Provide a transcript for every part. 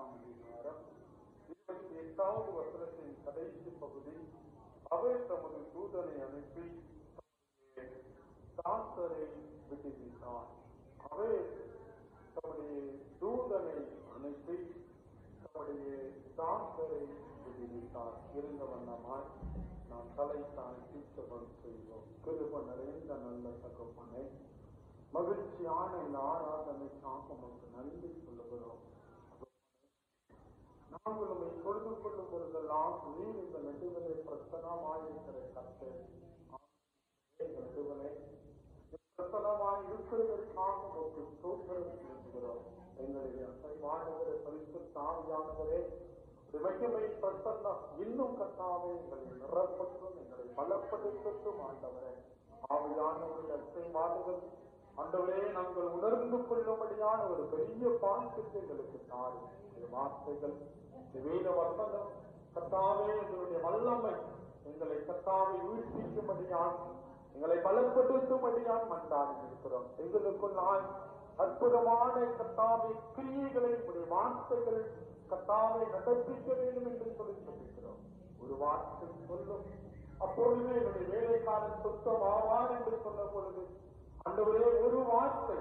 நான்காம் அதிகாரம் இருபத்தி எட்டாவது வசனத்தின் கடைசி பகுதி அவர் தமது தூதனை அனுப்பி தாசரை விடுவித்தார் அவர் தம்முடைய தூதனை அனுப்பி தம்முடைய தாசரை விடுவித்தார் இருந்த வண்ணமாய் நாம் தலை தாழ்த்தி ஜெபம் செய்வோம் கிருப நிறைந்த நல்ல தகப்பனே மகிழ்ச்சியான இந்த ஆராதனைக்காக உமக்கு நன்றி சொல்லுகிறோம் நாங்கள் உண்மை தொழுது கொள்ளும் பொழுதெல்லாம் நீ இந்த நடுவரை பிரசனமாயிருக்கிற கற்று நடுவனை பிரசனமாய் இருக்கிறதற்காக உமக்கு சோதனை செலுத்துகிறோம். எங்களுடைய அசைவானவரே பரிசு தாவியானவரே மகிமை பிரசன்னம் இன்னும் கத்தாவே எங்களை நிறப்பட்டும் எங்களை பலப்படுத்தட்டும் ஆண்டவரே. ஆவியானவருடைய அசைவானவர் ஆண்டவரே நாங்கள் உணர்ந்து கொள்ளும்படியான ஒரு பெரிய பாக்கியத்தை எங்களுக்கு தாரும். இந்த வார்த்தைகள் இந்த வேத வசனம் கத்தாவே எங்களுடைய வல்லமை. எங்களை கத்தாவை உயிர்ப்பிக்கும்படியான் எங்களை பலப்படுத்தும்படியான் மன்றாடி இருக்கிறோம். எங்களுக்குள் நான் அற்புதமான கத்தாவை கிரியைகளை உடைய வார்த்தைகள் கத்தாவை நடப்பிக்க வேண்டும் என்று சொல்லி சொல்லிக்கிறோம். ஒரு வார்த்தை சொல்லும். அப்பொழுது என்னுடைய வேலைக்காரன் சுத்தம் ஆவார் என்று சொன்ன பொழுது அண்டவரே ஒரு வார்த்தை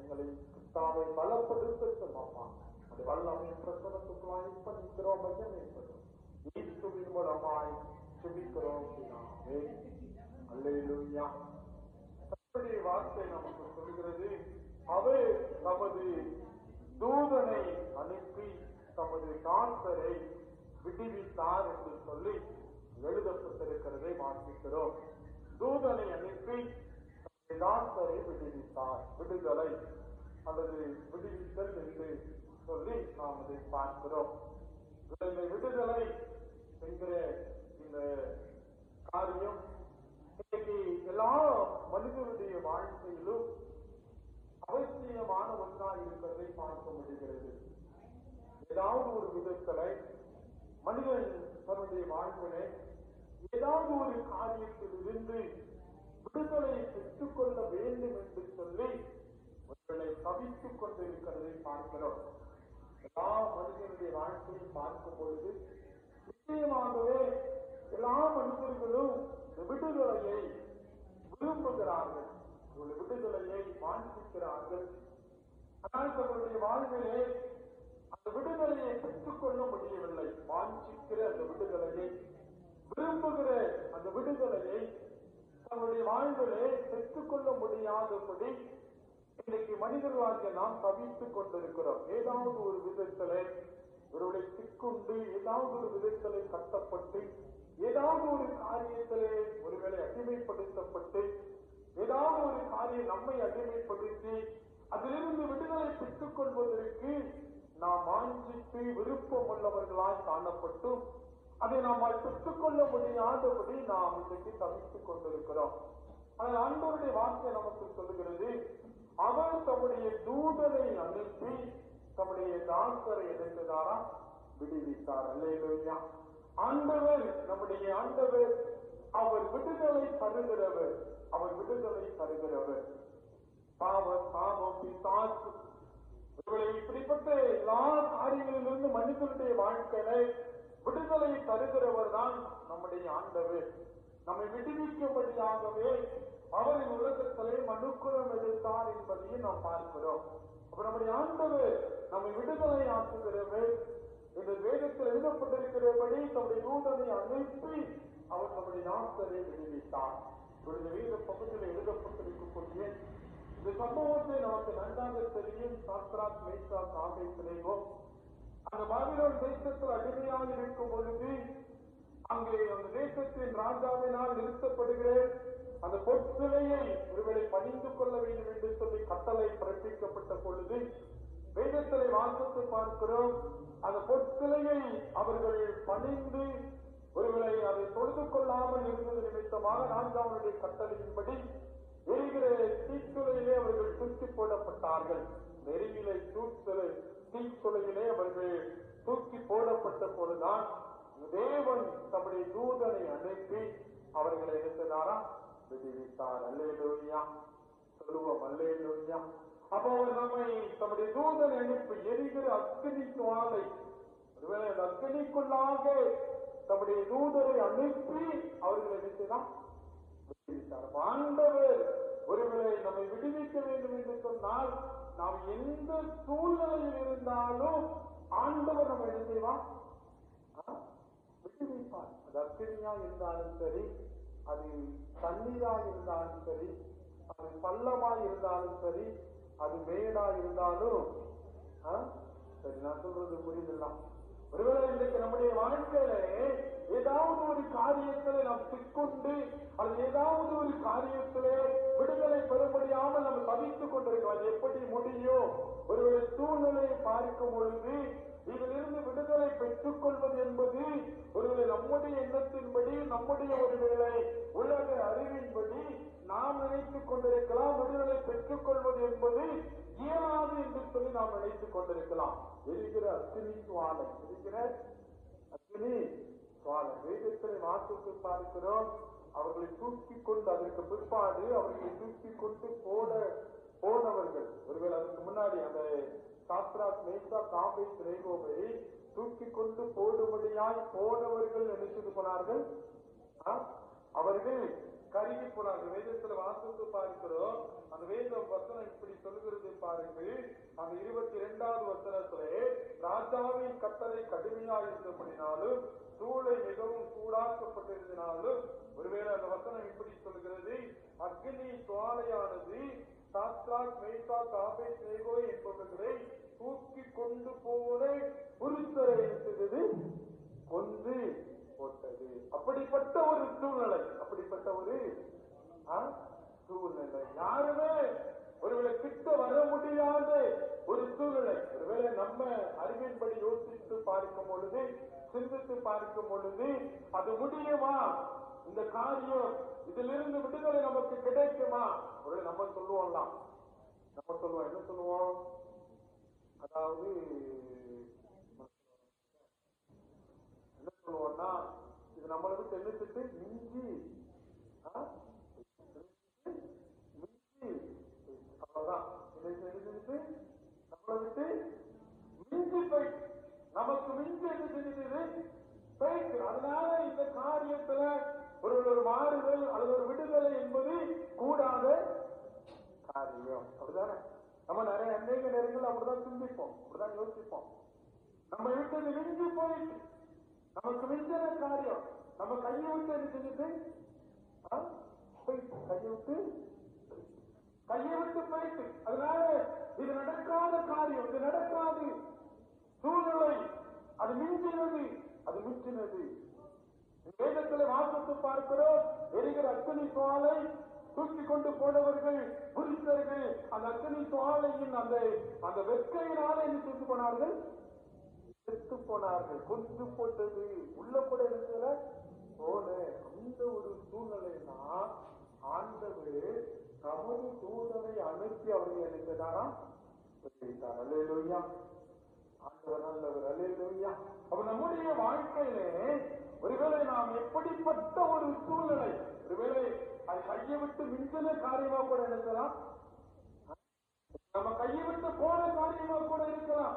எங்களை கத்தாவை பலப்படுத்தட்டும் அம்மா அது வல்லமை பிரசனத்துக்குள்ளாய் பண்ணிக்கிறோம் மையம் என்பதும் இயேசுவின் மூலமாய் செபிக்கிறோம் பிதாவே. அல்லேலூயா. கர்த்தருடைய வார்த்தை நமக்கு சொல்கிறது அவர் தமது தூதனை அனுப்பி தமது தாசரை விடுவித்தார் என்று சொல்லி எழுதப்பட்டிருக்கிறதை வாசிக்கிறோம். தூதனை அனுப்பி தமது விடுவித்தார் விடுதலை அல்லது விடுவித்தல் என்று சொல்லி நாம் அதை பார்க்கிறோம். இந்த விடுதலை என்கிற இந்த காரியம் இன்னைக்கு எல்லா மனிதனுடைய வாழ்க்கையிலும் அவசியமான ஒன்றாக இருக்கிறதை பார்க்க முடிகிறது. ஏதாவது ஒரு விதத்தலை மனிதன் தன்னுடைய வாழ்வினை ஏதாவது ஒரு காரியத்தில் இருந்து விடுதலை பெற்றுக்கொள்ள வேண்டும் என்று சொல்லி உங்களை தவித்துக் கொண்டிருக்கிறதை பார்க்கிறோம். எல்லா மனிதனுடைய வாழ்க்கையை பார்க்கும் பொழுது நிச்சயமாகவே எல்லா மனிதர்களும் இந்த விடுதலையை விரும்புகிறார்கள். ஒரு விடுதலையை வாஞ்சிக்கிறார்கள். ஆனால் தங்களுடைய வாழ்விலே அந்த விடுதலையை பெற்றுக்கொள்ள முடியவில்லை. வாஞ்சிக்கிற அந்த விடுதலையை விரும்புகிற அந்த விடுதலையை தங்களுடைய வாழ்விலே பெற்றுக்கொள்ள முடியாதபடி இன்றைக்கு மனிதர்களாகிய நாம் தவித்துக் கொண்டிருக்கிறோம். ஏதாவது ஒரு விதத்திலே இவருடைய சிக்குண்டு ஏதாவது ஒரு விதத்திலே கட்டப்பட்டு ஏதாவது ஒரு காரியத்திலே ஒருவேளை அடிமைப்படுத்தப்பட்டு ஏதாவது ஒரு காரியம் நம்மை அடிமைப்படுத்தி அதிலிருந்து விடுதலை பெற்றுக் கொள்வதற்கு நாம் வாஞ்சித்து விருப்பம் உள்ளவர்களாய் காணப்பட்டும் அதை நாம் பெற்றுக்கொள்ள முடியாதபடி நாம் இன்றைக்கு தவித்துக் கொண்டிருக்கிறோம். ஆனால் ஆண்டவருடைய வார்த்தை நமக்கு சொல்லுகிறது அவர் தம்முடைய தூதரை அனுப்பி தம்முடைய தாசரை எதிர்த்ததாரா விடுவித்தார். அல்லையா ஆண்டவர் நம்முடைய ஆண்டவர் அவர் விடுதலை தருகிறவர் அவர் விடுதலை தருகிறவர். பாவ பாவம் பிசாசு. இவர்களை இப்படிப்பட்ட எல்லா காரியங்களிலிருந்து மனிதனுடைய வாழ்க்கையை விடுதலை தருகிறவர் தான் நம்முடைய ஆண்டவர். நம்மை விடுவிக்கும்படியாகவே அவரின் உலகத்திலே மனுக்குலம் எடுத்தார் என்பதையும் நாம் பார்க்கிறோம். அப்ப நம்முடைய ஆண்டவர் நம்மை விடுதலை ஆக்குகிறவர் இந்த வேதத்தில் எழுதப்பட்டிருக்கிறபடி தம்முடைய நூதனை அனுப்பி அவர் நம்முடைய நாட்களை விடுவித்தார். இந்த வேத பகுதியில் எழுதப்பட்டிருக்கக்கூடிய இந்த சம்பவத்தை நமக்கு நன்றாக தெரியும். சாஸ்திராத் மேசா ஆகை சிலைவோ அந்த பாபிலோன் தேசத்தில் அடிமையாக இருக்கும் பொழுது அங்கே அந்த தேசத்தின் ராஜாவினால் நிறுத்தப்படுகிற அந்த பொற்சிலையை ஒருவேளை பணிந்து கொள்ள வேண்டும் என்று சொல்லி கட்டளை பிறப்பிக்கப்பட்ட பொழுது வேதத்திலே வாசித்து பார்க்கிறோம். அந்த பொற்சிலையை அவர்கள் பணிந்து ஒருவேளை அதை தொழுது கொள்ளாமல் இருந்தது நிமித்தமாக ராஜாவுடைய கட்டளையின்படி எரிகிற தீச்சுலையிலே அவர்கள் சுற்றி போடப்பட்டார்கள். நெருங்கிலை தூச்சலை தீக்குலையிலே அவர்கள் தூக்கி போடப்பட்ட போதுதான் தேவன் தம்முடைய தூதனை அனுப்பி அவர்களை எடுத்ததாரா விடுவித்தார். அல்லேலூயா. சொல்லுவோம் அல்லேலூயா. அப்போ அவர் நம்மை தம்முடைய தூதன் அனுப்பி எரிகிற அக்கினி சுவாலை ஒருவேளை அந்த அக்கினிக்குள்ளாக தம்முடைய தூதரை அனுப்பி அவர்களை எடுத்துதான் விடுவித்தார். ஆண்டவர் ஒருவேளை நம்மை விடுவிக்க வேண்டும் என்று சொன்னால் நாம் எந்த சூழ்நிலையில் இருந்தாலும் ஆண்டவர் நம்ம என்ன செய்வான் ஆ? விடுவிப்பார் அது இருந்தாலும் சரி அது தண்ணீரா இருந்தாலும் சரி அது பள்ளமா இருந்தாலும் சரி அது மேடா இருந்தாலும் ஆ? சரி நான் சொல்றது புரியுதுலாம் ஒருவேளை இன்றைக்கு நம்முடைய வாழ்க்கையில ஏதாவது ஒரு காரியத்திலே நாம் சிக்கொண்டு அல்லது ஏதாவது ஒரு காரியத்திலே விடுதலை பெறும்படியாமல் நம்ம தவித்துக் கொண்டிருக்கிறோம் அது எப்படி முடியும்? ஒருவேளை சூழ்நிலையை பார்க்கும் பொழுது இதிலிருந்து விடுதலை பெற்றுக் கொள்வது என்பது ஒருவேளை நம்முடைய எண்ணத்தின்படி நம்முடைய ஒருவேளை உலக அறிவின்படி நாம் நினைத்துக் கொண்டிருக்கலாம். விடுதலை பெற்றுக் கொள்வது என்பது இயலாது என்று சொல்லி நாம் நினைத்துக் கொண்டிருக்கலாம். எரிகிற அக்னி சுவாலை. எரிகிற அக்னி. சுவாலை வேதத்திலே வாசித்து பார்க்கிறோம். அவர்களை தூக்கி கொண்டு அதற்கு பிற்பாடு அவர்களை தூக்கி கொண்டு போட போனவர்கள். ஒருவேளை அதுக்கு முன்னாடி அந்த சாத்ராக் மேசா காபை ரேகோவை தூக்கி கொண்டு போடும்படியாய் போனவர்கள் நினைச்சது போனார்கள்? அவர்கள் கருகி போனார்கள். வேதத்துல வாசித்து பார்க்கிறோம். அந்த வேதம் வசனம் இப்படி சொல்கிறது பாருங்கள். அந்த இருபத்தி இரண்டாவது வசனத்திலே ராஜாவின் கட்டளை கடுமையாக இருந்தபடினாலும் சூளை மிகவும் சூடாக்கப்பட்டிருந்தனாலும் ஒருவேளை அந்த வசனம் இப்படி சொல்கிறது அக்னி சுவாலையானது சாத்ராக் மேசா தாபை சேகோ என்பவர்களை தூக்கி கொண்டு போன புருஷரை இருக்கிறது கொன்று போட்டது. அப்படிப்பட்ட ஒரு சூழ்நிலை அப்படிப்பட்ட ஒரு சூழ்நிலை. யாருமே ஒருவேளை கிட்ட வர முடியாத ஒரு சூழ்நிலை. ஒருவேளை நம்ம அறிவின்படி யோசித்து பார்க்கும் பொழுது சிந்தித்து பார்க்கும் பொழுது அது முடியுமா? இந்த காரியம் இதிலிருந்து விடுதலை நமக்கு கிடைக்குமா? ஒரு நம்ம சொல்லுவோம்லாம். நம்ம சொல்லுவோம் என்ன சொல்லுவோம் அதாவது என்ன சொல்லுவோம்னா இது நம்மளை விட்டு எழுத்துட்டு மிஞ்சி ஆ? மிஞ்சி அவ்வளவுதான் இதை எழுதிட்டு நம்மளை விட்டு மிஞ்சி போயிட்டு நமக்கு மிஞ்சி என்ன செஞ்சது போயிட்டு அதனால இந்த காரியத்துல ஒரு ஒரு மாறுதல் அல்லது ஒரு விடுதலை என்பது கூடாத காரியம். அப்படிதானே? நம்ம நிறைய அநேக நேரங்கள் அப்படிதான் சிந்திப்போம். அப்படிதான் யோசிப்போம். நம்ம விட்டது மிஞ்சி போயிட்டு நமக்கு மிஞ்சின காரியம். நம்ம கையை விட்டு என்ன செஞ்சுட்டு? போயிட்டு கையை விட்டு கையை விட்டு போயிட்டு. அதனால இது நடக்காத காரியம் இது நடக்காது. சூழ்நிலை அது மிஞ்சினது அது மிஞ்சினது வேதத்தில் வாசித்து பார்க்கிறோம். எரிகிற அக்னி சுவாலை தூக்கி கொண்டு போனவர்கள் புரிந்தவர்கள் அந்த அக்னி சுவாலையின் அந்த அந்த வெட்கையினால என்ன செஞ்சு போனார்கள். செத்து போனார்கள். கொண்டு போட்டது. உள்ள கூட இருக்கிற போல அந்த ஒரு சூழ்நிலைனா ஆண்டவர் தமது தூதனை அனுப்பி அவர்களை நினைத்ததாரா அல்லேலூயா. ஆண்டவர் நல்லவர். அல்லேலூயா. அப்ப நம்முடைய வாழ்க்கையிலே ஒருவேளை நாம் எப்படிப்பட்ட ஒரு சூழ்நிலை ஒருவேளை அது கையை விட்டு மிஞ்சின காரியமா கூட இருக்கலாம். நம்ம கையை விட்டு போன காரியமா கூட இருக்கலாம்.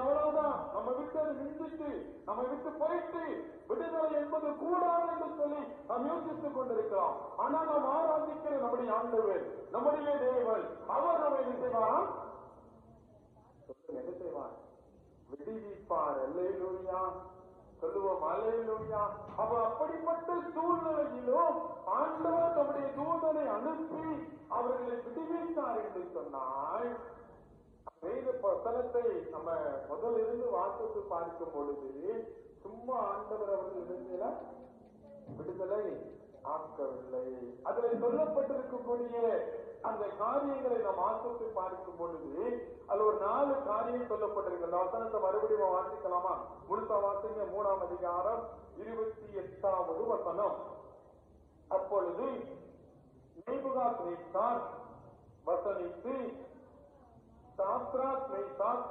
எவ்வளவுதான் அவ்வளவுதான் நம்ம விட்டு அது மிஞ்சிட்டு நம்ம விட்டு போயிட்டு விடுதலை என்பது கூடாது என்று சொல்லி நாம் யோசித்துக் கொண்டிருக்கிறோம். ஆனால் நாம் ஆராதிக்கிற நம்முடைய ஆண்டவர் நம்முடைய தேவன் அவர் நம்மை என்ன செய்வாராம் என்ன செய்வார்? விடுவிப்பார். அல்லேலூயா. சொல்லுவோம் அலையிலுயா அவ அப்படிப்பட்ட சூழ்நிலையிலும் ஆண்டவர் தம்முடைய தூதனை அனுப்பி அவர்களை விடுவித்தார் என்று சொன்னால் வேத வசனத்தை நம்ம முதலிருந்து இருந்து வாசித்து பார்க்கும் பொழுது சும்மா ஆண்டவர் அவர்கள் விடுதலை விடுதலை ஆக்கவில்லை. அதில் சொல்லப்பட்டிருக்கக்கூடிய அந்த காரியங்களை நாம் வாசித்து பார்க்கும் பொழுது அதுல ஒரு நாலு காரியம் சொல்லப்பட்டிருக்கிறது. அந்த வசனத்தை மறுபடியும் வாசிக்கலாமா? முழுத்த வாசிங்க. மூணாம் அதிகாரம் இருபத்தி எட்டாவது வசனம். அப்பொழுது நேபுகா கிரேத்தான் வசனித்து சாஸ்திராத் மேசாத்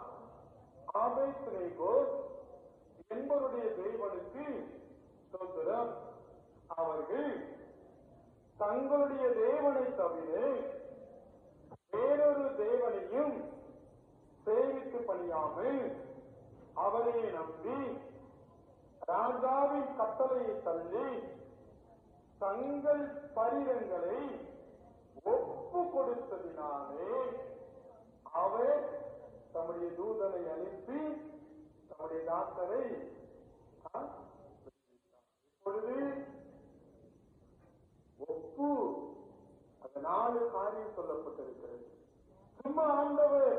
ஆபை நேகோஸ் என்பவருடைய தேவனுக்கு சொந்தரம் அவர்கள் தங்களுடைய தேவனை தவிர வேறொரு தேவனையும் சேவித்து பணியாமல் அவரை நம்பி ராஜாவின் கட்டளையை தள்ளி தங்கள் பரிதங்களை ஒப்பு கொடுத்ததினாலே அவர் தம்முடைய தூதனை அனுப்பி தம்முடைய டாக்டரை இப்பொழுது ஒப்பு நாலு காரியம் சொல்லப்பட்டிருக்கிறது. சும்மா ஆண்டவர்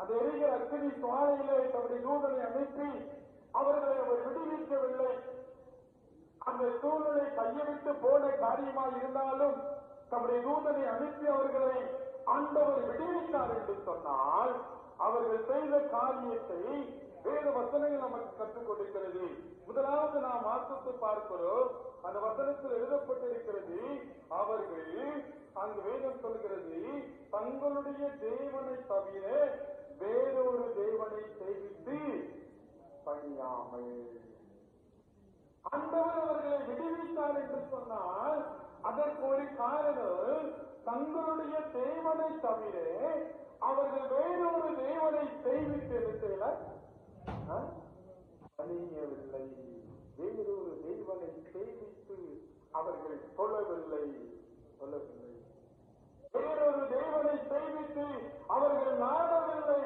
அந்த எரிகிற அக்னி சுவாலையிலே தன்னுடைய தூதனை அனுப்பி அவர்களை அவர் விடுவிக்கவில்லை. அந்த சூழ்நிலை கையெழுத்து போன காரியமாக இருந்தாலும் தம்முடைய தூதனை அனுப்பி அவர்களை ஆண்டவர் விடுவித்தார் என்று சொன்னால் அவர்கள் செய்த காரியத்தை வேறு வசனங்கள் நமக்கு கற்றுக் கொடுக்கிறது. முதலாவது நாம் வாசித்து பார்க்கிறோம். அந்த வசனத்தில் எழுதப்பட்டிருக்கிறது அவர்கள் அங்கு வேதம் சொல்கிறது தங்களுடைய தேவனை தவிர வேறொரு தேவனை சேவித்து பணியாமல். அந்தவர் அவர்களை விடுவித்தார் என்று சொன்னால் அதற்கு ஒரு காரணம் தங்களுடைய தேவனை தவிர அவர்கள் வேறொரு தேவனை செய்வித்து இருக்கிற பணியவில்லை வேறொரு தெய்வனை சேமித்து அவர்கள் சொல்லவில்லை சொல்லவில்லை வேறொரு தெய்வனை சேமித்து அவர்கள் நாடவில்லை.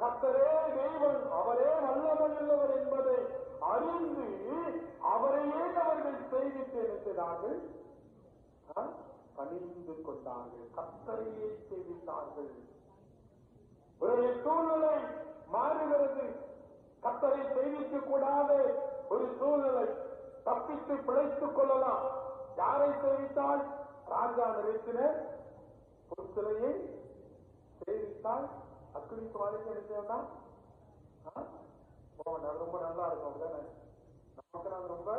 கத்தரே தெய்வன் அவரே வல்லமையுள்ளவர் என்பதை அறிந்து அவரையே அவர்கள் சேமித்து நினைத்தார்கள். பணிந்து கொண்டார்கள். கத்தரையே சேமித்தார்கள் ஒரு சூழ்நிலை மாறுகிறது. கத்தரை செய்விக்க கூடாத ஒரு சூழ்நிலை. தப்பித்து பிழைத்துக் கொள்ளலாம். யாரை சேவித்தால் ராஜா நிறைத்தின பொருத்தலையை சேவித்தால் அக்குடி சுவாரிக்கு எடுத்தா அது ரொம்ப நல்லா இருக்கும் அப்படிதானே? நமக்கு நான் ரொம்ப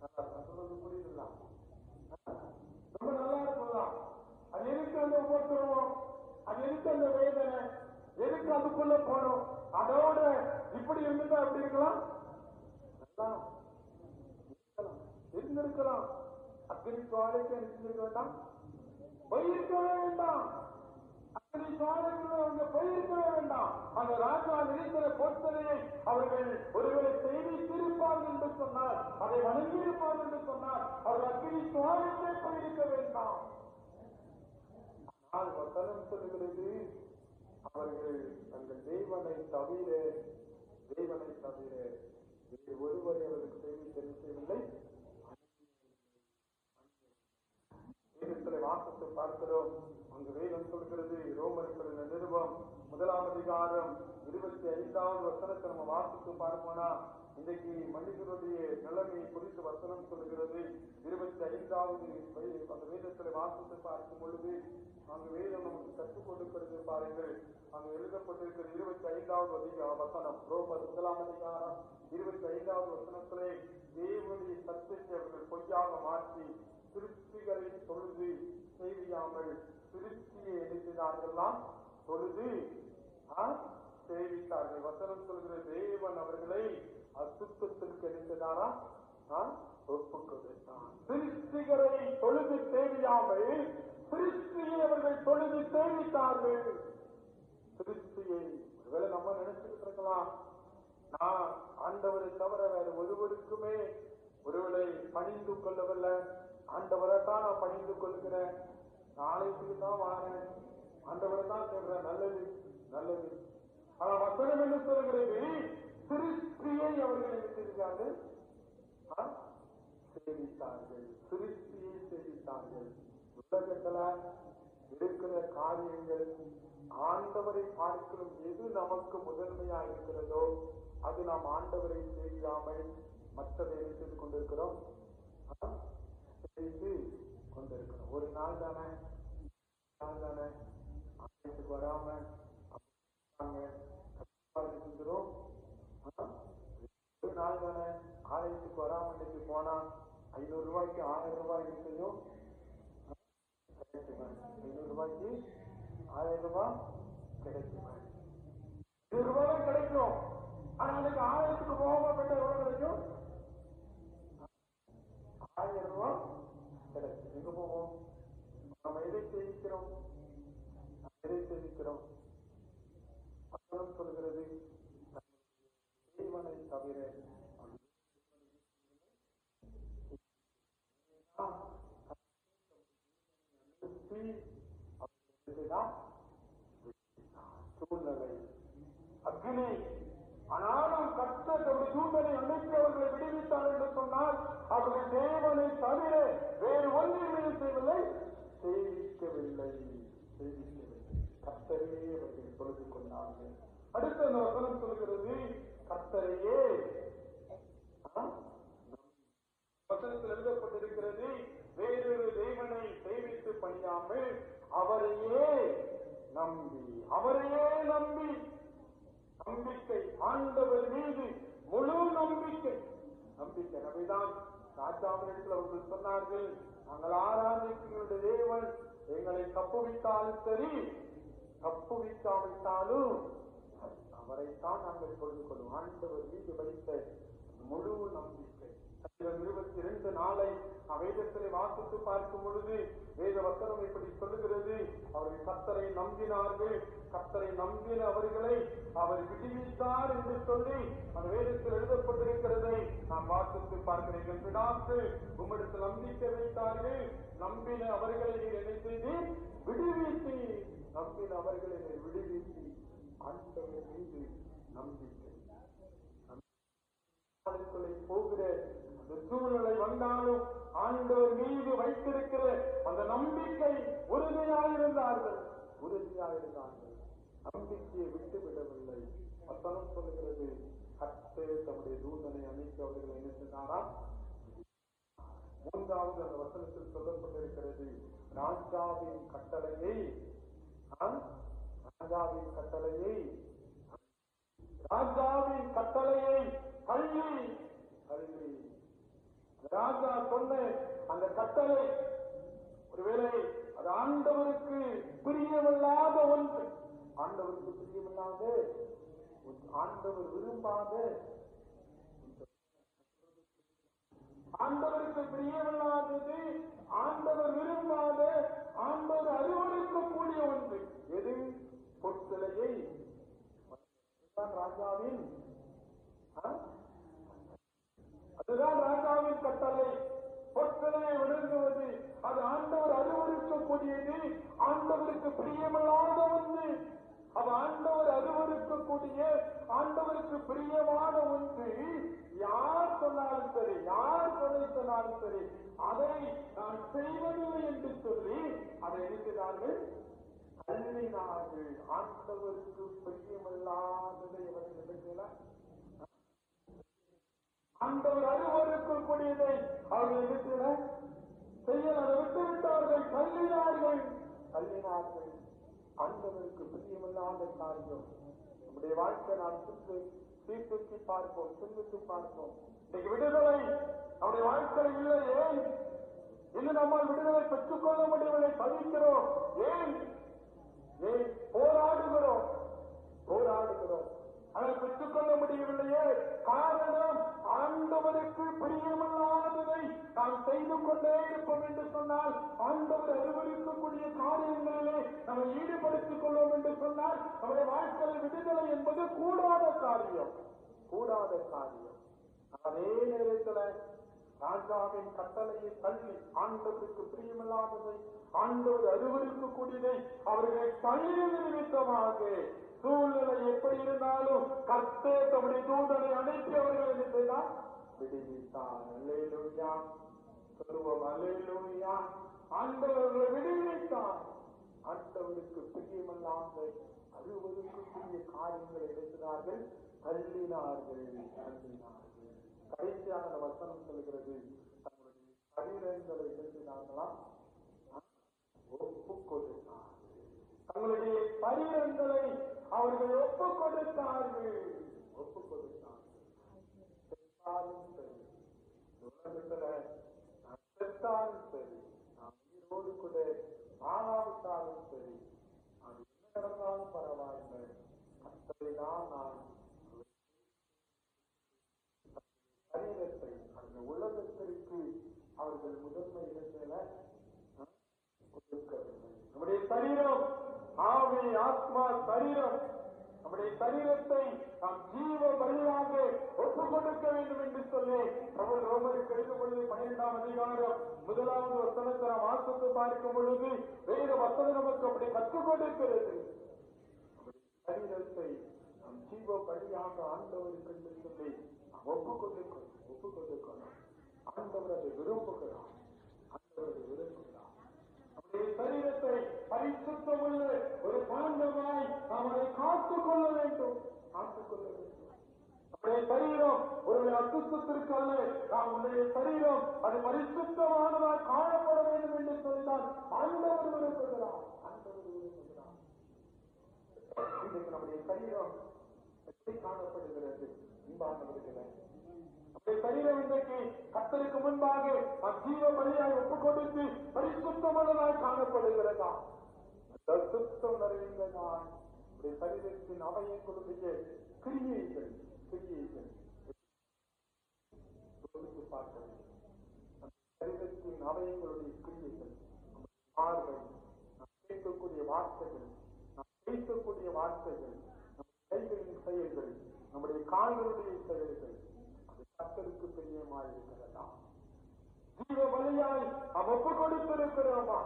நல்லா இருக்கும். சொல்றது ரொம்ப நல்லா இருக்கும்லாம் அது எதுக்கு அந்த ஒவ்வொருத்தரும் அது எதுக்கு அந்த வேதனை? எதுக்கு அதுக்குள்ள போனோம்? அதோட இப்படி இருந்துட்டா எப்படி இருக்கலாம்? இருந்திருக்கலாம். அக்னி சுவாலைக்கு இருந்திருக்க வேண்டாம் போயிருக்கவே வேண்டாம். அக்னி சுவாலைக்குள்ள அவங்க போயிருக்கவே வேண்டாம். அந்த ராஜா நினைக்கிற பொறுத்தலையை அவர்கள் ஒருவேளை செய்தி திருப்பார்கள் என்று சொன்னார் அதை வணங்கியிருப்பார் என்று சொன்னார் அவர் அக்னி சுவாலைக்கே போயிருக்க வேண்டாம். ஆனால் வசனம் சொல்லுகிறது அவர்கள் தங்கள் தெய்வனை தவிர தெய்வனை தவிர வேறு ஒருவரை அவர்கள் செய்தி தெரிவிக்கவில்லை. வாசத்தை பார்க்கிறோம். அங்கு வேதம் சொல்கிறது ரோமர்களின் நிருபம் முதலாம் அதிகாரம் இருபத்தி ஐந்தாவது வசனத்தை நம்ம வாசித்து பார்ப்போம்னா இன்றைக்கு மனிதனுடைய நிலைமையை குறித்து வசனம் சொல்கிறது இருபத்தி ஐந்தாவது அந்த வேதத்தில் வாசித்து பார்க்கும் பொழுது அங்கு வேதம் நமக்கு கற்றுக் கொடுக்கிறது பாருங்கள். அங்கு எழுதப்பட்டிருக்கிற இருபத்தி ஐந்தாவது அதிக வசனம் ரோமர் முதலாம் அதிகாரம் இருபத்தி ஐந்தாவது வசனத்திலே தேவனுடைய சத்தத்தை அவர்கள் பொய்யாக மாற்றி திருப்திகளை தொழுது செய்தியாமல் திருப்தியை எழுதினார்கள்லாம் தொழுது சேவித்தார்கள் வசனம் சொல்கிற தேவன் அவர்களை அசுத்தத்திற்கு எழுதினாரா நான் கொடுத்தான் திருஷ்டிகரை தொழுது தேவையாமல் திருஷ்டியை அவர்கள் தொழுது சேவித்தார்கள். திருஷ்டியை ஒருவேளை நம்ம நினைச்சுக்கிட்டு இருக்கலாம். நான் ஆண்டவரை தவிர வேறு ஒருவருக்குமே ஒருவளை பணிந்து கொள்ளவில்லை. ஆண்டவரை தான் நான் பணிந்து கொள்கிறேன். நாளைக்கு தான் வாங்க ஆண்டவரை தான் சொல்றேன் நல்லது நல்லது. ஆனால் வசனம் என்ன சொல்கிறது திருஷ்டியை அவர்கள் எடுத்திருக்கார்கள் ஆ? சேவித்தார்கள். திருஷ்டியை சேவித்தார்கள். உலகத்துல இருக்கிற காரியங்கள் ஆண்டவரை பார்க்கிறோம் எது நமக்கு முதன்மையா இருக்கிறதோ அது நாம் ஆண்டவரை செய்யாமல் மற்றதை என்ன செய்து கொண்டிருக்கிறோம். ஆ? செய்து கொண்டிருக்கிறோம். ஒரு நாள் தானே? நாள் தானே? ஆலயத்துக்கு வராம ரூபாய்க்கு ஆயிரம் ரூபாய் இருக்குதோ? கிடைக்குமா ஆயிரம் ரூபாய் கிடைக்குமா? இருபது கிடைக்கும். ஆனா அதுக்கு ஆயிரத்துக்கு போகாம கிடைக்கும்? ஆயிரம் ரூபாய் கிடைக்கும். எங்க போவோம்? நம்ம எதை சேவிக்கிறோம் எதை சேவிக்கிறோம் சொல்கிறது தவிர இதுதான் சூழ்நிலை. அக்னி ஆனாலும் கஷ்டத்தோடு சூழ்நிலை அழைத்து அவர்களை விடுவித்தார் என்று சொன்னால் அவர்கள் தேவனை தவிர வேறு ஒன்றையும் செய்யவில்லை. செய்விக்கவில்லை செய்விக்கவில்லை. கத்தரையே அவர்கள் பொழுது கொண்டார்கள். அடுத்த அந்த வசனம் சொல்கிறது கத்தரையே வசனத்தில் எழுதப்பட்டிருக்கிறது வேறொரு தேவனை சேமித்து பணியாமல் அவரையே நம்பி அவரையே நம்பி நம்பிக்கை ஆண்டவர் மீது முழு நம்பிக்கை. நம்பிக்கை நம்பிதான் ராஜாவினிடத்தில் அவர்கள் சொன்னார்கள் நாங்கள் ஆராதிக்கின்ற தேவன் எங்களை தப்புவித்தாலும் சரி தப்புவிக்காவிட்டாலும் அவரைத்தான் நாங்கள் கொண்டு கொள்வோம். ஆண்டவர் மீது வைத்த முழு நம்பிக்கை. இருபத்தி இரண்டு நாளை வேதத்திலே வாசித்து பார்க்கும் பொழுது வேத வசனம் இப்படி சொல்லுகிறது. அவர்கள் கத்தரை நம்பினார்கள். கத்தரை நம்பின அவர்களை அவர் விடுவித்தார் என்று சொல்லி அந்த வேதத்தில் எழுதப்பட்டிருக்கிறதை நாம் வாசித்து பார்க்கிறீர்கள். விடாத்து உம்மிடத்தில் நம்பிக்கை வைத்தார்கள். நம்பின அவர்களை நீர் என்ன செய்து விடுவித்து நம்பின அவர்களை நீர் விடுவித்து ஆண்டவர் மீது நம்பிக்கை. போகிற சூழ்நிலை வந்தாலும் ஆண்டவர் மீது வைத்திருக்கிற அந்த நம்பிக்கை உறுதியாயிருந்தார்கள். உறுதியாயிருந்தார்கள். நம்பிக்கையை விட்டு விடவில்லை வசனம் சொல்கிறது கத்தே தம்முடைய தூதனை அமைக்க அவர்கள் என்ன செய்தாராம் மூன்றாவது அந்த வசனத்தில் சொல்லப்பட்டிருக்கிறது ராஜாவின் கட்டளையை ராஜாவின் கட்டளையை ராஜாவின் கட்டளையை கல்வி கல்வி ராஜா சொன்ன அந்த கட்டளை ஒருவேளை அது ஆண்டவருக்கு பிரியமில்லாத ஒன்று. ஆண்டவருக்கு பிரியமில்லாத ஆண்டவர் விரும்பாத ஆண்டவருக்கு பிரியமில்லாதது ஆண்டவர் விரும்பாத ஆண்டவர் அறிவுறுக்கக்கூடிய ஒன்று. எது? பொற்சிலையை. ராஜாவின் ஆ? ராஜாவின் கட்டளை. பொற்றனை விழுங்குவது அது ஆண்டவர் அறிவுறுக்கக்கூடியது ஆண்டவருக்கு பிரியமில்லாத ஒன்று அது ஆண்டவர் அறிவுறுக்கக்கூடிய ஆண்டவருக்கு பிரியமான ஒன்று. யார் சொன்னாலும் சரி யார் சொல்லை சொன்னாலும் சரி அதை நான் செய்வதில்லை என்று சொல்லி அதை இருக்கிறார்கள் தள்ளினார்கள் ஆண்டவருக்கு பிரியமில்லாததை அவர்கள் நினைக்கிறார் ஆண்டவர் அறிவருக்கும் கூடியதை அவர்கள் இருக்கிற செய்ய அதை விட்டார்கள் தள்ளினார்கள். தள்ளினார்கள். ஆண்டவருக்கு பிரியமில்லாத காரியம். நம்முடைய வாழ்க்கை நாம் சுற்று சீர்தூக்கி பார்ப்போம் சிந்தித்து பார்ப்போம். இன்னைக்கு விடுதலை நம்முடைய வாழ்க்கையில் இல்லை ஏன்? இன்னும் நம்மால் விடுதலை பெற்றுக்கொள்ள முடியவில்லை தவிக்கிறோம். ஏன்? ஏன்? போராடுகிறோம். போராடுகிறோம். அதை பெற்றுக்கொள்ள முடியவில்லையே. காரணம் ஆண்டவருக்கு பிரியமில்லாததை நாம் செய்து கொண்டே இருப்போம் என்று சொன்னால் ஆண்டவர் அறிவுறுத்தக்கூடிய காரியங்களிலே நம்மை ஈடுபடுத்திக் கொள்வோம் என்று சொன்னால் நம்முடைய வாழ்க்கையில் விடுதலை என்பது கூடாத காரியம். கூடாத காரியம். அதே நேரத்தில் ராஜாவின் கட்டளையை தள்ளி ஆண்டவருக்கு பிரியமில்லாததை ஆண்டவர் அறிவுறுத்தக்கூடியதை அவர்களை தள்ளியது நிமித்தமாக சூழ்நிலை எப்படி இருந்தாலும் கர்த்தே தம்முடைய தூதனை அனுப்பி அவர்கள் என்ன செய்தார் விடுவித்தார். அல்லேலூயா. சொல்லுவோம் அல்லேலூயா. ஆண்டவர்களை விடுவித்தார். ஆண்டவருக்கு பிரியமில்லாத அறிவுறுத்தக்கூடிய காரியங்களை எழுதினார்கள் தள்ளினார்கள். தள்ளினார்கள். கடைசியாக அந்த வசனம் சொல்கிறது தங்களுடைய சரீரங்களை எழுதினார்களாம் ஒப்பு கொடுத்தார்கள் தங்களுடைய சரீரங்களை அவர்கள் ஒப்பு கொடுத்தார்கள் ஒப்பு கொடுத்தார்கள் செத்தாலும் சரி. உலகத்துல நான் செத்தாலும் சரி நான் உயிரோடு கூட ஆளாவிட்டாலும் சரி அது என்ன நடந்தாலும் பரவாயில்லை. கத்தரை நான் சரீரத்தை அந்த உலகத்திற்கு அவர்கள் முதன்மை இடத்துல கொடுக்கவில்லை. நம்முடைய சரீரம் ஆவி ஆத்மா சரீரம். நம்முடைய சரீரத்தை நாம் ஜீவ பலியாக ஒப்புக் கொடுக்க வேண்டும் என்று சொல்லி அவர் ரோமருக்கு எழுதும் பொழுது பன்னிரெண்டாம் அதிகாரம் முதலாவது வசனத்தை நாம் வாசித்து பார்க்கும் பொழுது வேத வசனம் நமக்கு அப்படி கற்றுக் கொண்டிருக்கிறது சரீரத்தை நாம் ஜீவ பலியாக ஆண்டவருக்கு என்று சொல்லி நாம் ஒப்புக்கொண்டிருக்கணும் ஒப்புக்கொண்டிருக்கணும் ஆண்டவர் அதை விரும்புகிறான் ஆண்டவர் அதை விரும்புகிறார் நம்முடைய சரீரத்தை பரிசுத்தமுள்ள ஒரு பாண்டமாய் நாம் அதை காத்துக் கொள்ள வேண்டும். காத்துக் கொள்ள வேண்டும். நம்முடைய சரீரம் ஒரு அசுத்தத்திற்கு அல்ல. நாம் உன்னுடைய சரீரம் அது பரிசுத்தமானதாய் காணப்பட வேண்டும் என்று சொல்லிதான் ஆண்டவர் விரும்புகிறார் ஆண்டவர் விரும்புகிறார் நம்முடைய சரீரம் எப்படி காணப்படுகிறது அன்பானவர்களே நம்முடைய சரீரம் இன்றைக்கு கத்தருக்கு முன்பாக அஜீவ பலியாய் ஒப்புக் கொடுத்து பரிசுத்தமானதாய் காணப்படுகிறதா? அந்த சுத்தம் நிறைந்ததாய் நம்முடைய சரீரத்தின் அவயங்களுடைய கிரியைகள் கிரியைகள் யோசித்து பார்க்க அந்த சரீரத்தின் அவயங்களுடைய கிரியைகள் நம்முடைய பார்வை நாம் கேட்கக்கூடிய வார்த்தைகள் நாம் பேசக்கூடிய வார்த்தைகள் நம் கைகளின் செயல்கள் நம்முடைய கால்களுடைய செயல்கள் அது கத்தருக்கு பிரியமாய் இருக்கிறதா ஜீவ பலியாய் நாம் ஒப்பு கொடுத்திருக்கிறோமா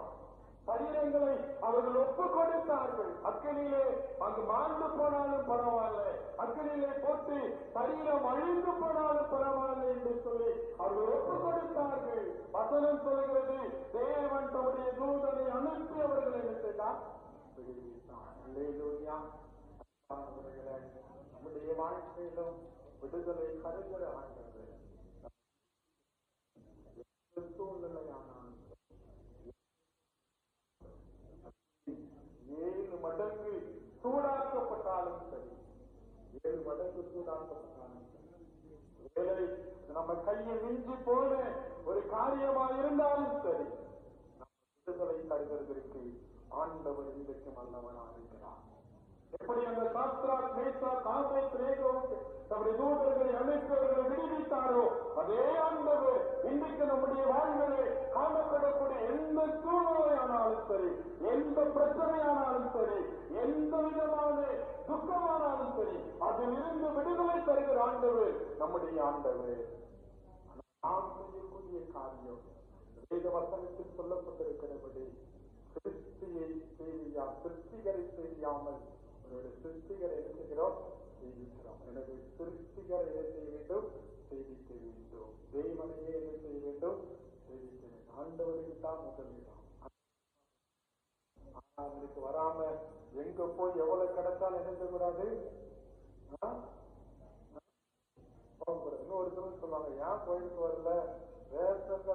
சரீரங்களை அவர்கள் ஒப்பு கொடுத்தார்கள் அக்கனியிலே அங்கு மாண்டு போனாலும் பரவாயில்ல. அக்கனியிலே போட்டு சரீரம் அழிந்து போனாலும் பரவாயில்லை என்று சொல்லி அவர்கள் ஒப்பு கொடுத்தார்கள் வசனம் சொல்கிறது தேவன் தம்முடைய தூதனை அனுப்பி அவர்கள் என்ன செய்தார்? நம்முடைய வாழ்க்கையிலும் விடுதலை கருகிற ஆண்டு நம்ம கையை மிஞ்சி போன ஒரு காரியமா இருந்தாலும் சரி விடுதலை தருகிறதற்கு ஆண்டவர் இன்றைக்கும் அல்லவனா இருக்கிறார். எப்படி அந்த சாஸ்திரா மேசா காசை திரேகவுக்கு நம்முடைய தூதர்களை அழைப்பவர்களை விடுவித்தாரோ அதே ஆண்டவர் இன்றைக்கு நம்முடைய வாழ்விலே காணப்படக்கூடிய எந்த சரி. எந்த பிரச்சனையானாலும் சரி எந்த விதமான துக்கமானாலும் சரி அதிலிருந்து விடுதலை தருகிற ஆண்டவர் நம்முடைய ஆண்டவர். நாம் செய்யக்கூடிய காரியம் வேத வசனத்தில் சொல்லப்பட்டிருக்கிறபடி சிருஷ்டியை செய்யா சிருஷ்டிகரை செய்யாமல் ஒரு சிருஷ்டிகரை என்ன செய்கிறோம் செய்திக்கிறோம். எனவே சிருஷ்டிகரை என்ன செய்ய வேண்டும்? செய்திக்க வேண்டும். தெய்வனையே என்ன செய்ய வேண்டும்? செய்திக்க வேண்டும். ஆண்டவருக்கு தான் முதலிடம். அவங்களுக்கு வராம எங்க போய் எவ்வளவு கிடைச்சாலும் என்ன கூடாது. ஆ? போகக்கூடாது இன்னொரு சொல்லுவாங்க ஏன் கோயிலுக்கு வரல? ரேஷன் கடை